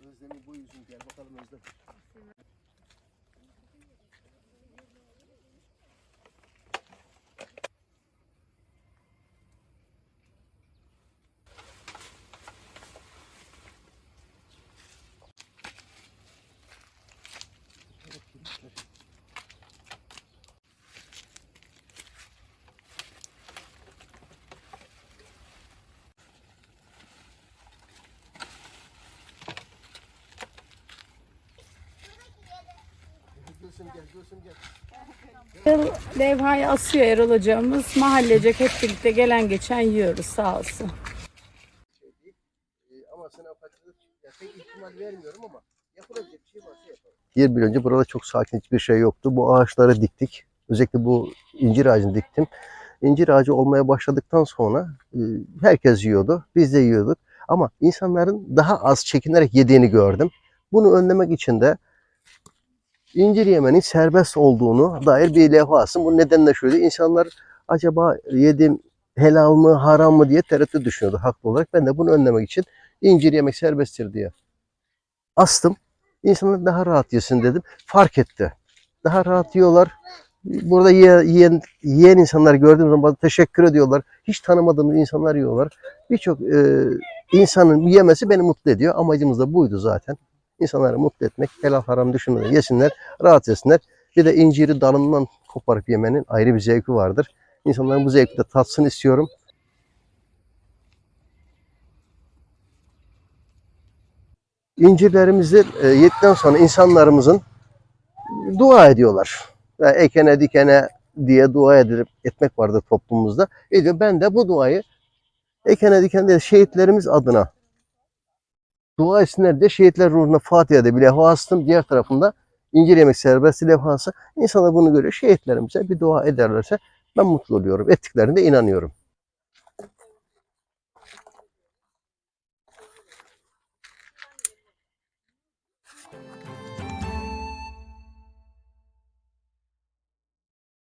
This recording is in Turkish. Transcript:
Özlem'in bu yüzün gel bakalım Özlem. Gülsüm gel, Gülsüm gel. Levhayı asıyor Erol hocamız. Mahallecek hep birlikte gelen geçen yiyoruz sağ olsun. Ee, ama sana pek ihtimal vermiyorum ama yapılacak bir şey varsa yapalım. Yer bir önce burada çok sakin hiçbir şey yoktu. Bu ağaçları diktik. Özellikle bu incir ağacını diktim. İncir ağacı olmaya başladıktan sonra e, herkes yiyordu. Biz de yiyorduk. Ama insanların daha az çekinerek yediğini gördüm. Bunu önlemek için de incir yemenin serbest olduğunu dair bir levha astım. Bu nedenle şöyle insanlar acaba yediğim helal mı haram mı diye tereddüt düşünüyordu haklı olarak. Ben de bunu önlemek için incir yemek serbesttir diye astım. İnsanlar daha rahat yesin dedim. Fark etti. Daha rahat yiyorlar. Burada yiyen, yiyen, insanları gördüğüm zaman teşekkür ediyorlar. Hiç tanımadığımız insanlar yiyorlar. Birçok e, insanın yemesi beni mutlu ediyor. Amacımız da buydu zaten. İnsanları mutlu etmek, helal haram düşünmeden yesinler, rahat yesinler. Bir de inciri dalından koparıp yemenin ayrı bir zevki vardır. İnsanların bu zevki de tatsın istiyorum. İncirlerimizi e, yedikten sonra insanlarımızın dua ediyorlar. Yani ekene dikene diye dua edip etmek vardır toplumumuzda. Ediyor. Ben de bu duayı ekene dikene değil, şehitlerimiz adına dua etsinler diye şehitler ruhuna Fatiha'da bir levha. Diğer tarafında incir yemek serbest levhası. İnsanlar bunu görüyor. Şehitlerimize bir dua ederlerse ben mutlu oluyorum. Ettiklerine de inanıyorum.